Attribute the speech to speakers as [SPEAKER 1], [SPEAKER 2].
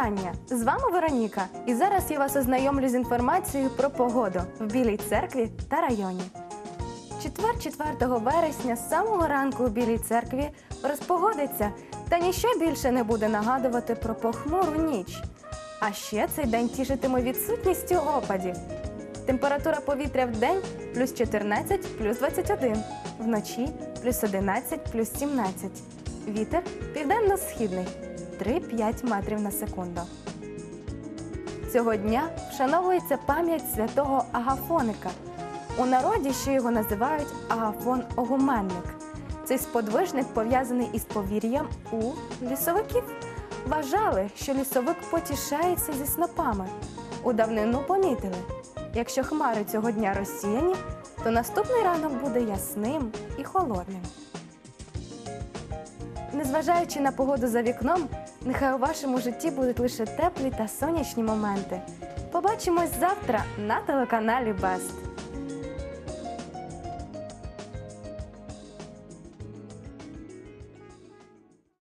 [SPEAKER 1] вітання! З вами Вероніка. І зараз я вас ознайомлю з інформацією про погоду в Білій церкві та районі. Четвер 4 вересня з самого ранку у Білій церкві розпогодиться, та ніщо більше не буде нагадувати про похмуру ніч. А ще цей день тішитиме відсутністю опадів. Температура повітря в день плюс 14, плюс 21, вночі плюс 11, плюс 17. Вітер південно-східний 3-5 метрів на секунду. Цього дня вшановується пам'ять святого Агафоника. У народі ще його називають Агафон Огуменник. Цей сподвижник пов'язаний із повір'ям у лісовиків. Вважали, що лісовик потішається зі снопами. У давнину помітили, якщо хмари цього дня розсіяні, то наступний ранок буде ясним і холодним. Незважаючи на погоду за вікном, нехай у вашому житті будуть лише теплі та сонячні моменти. Побачимось завтра на телеканалі Бест.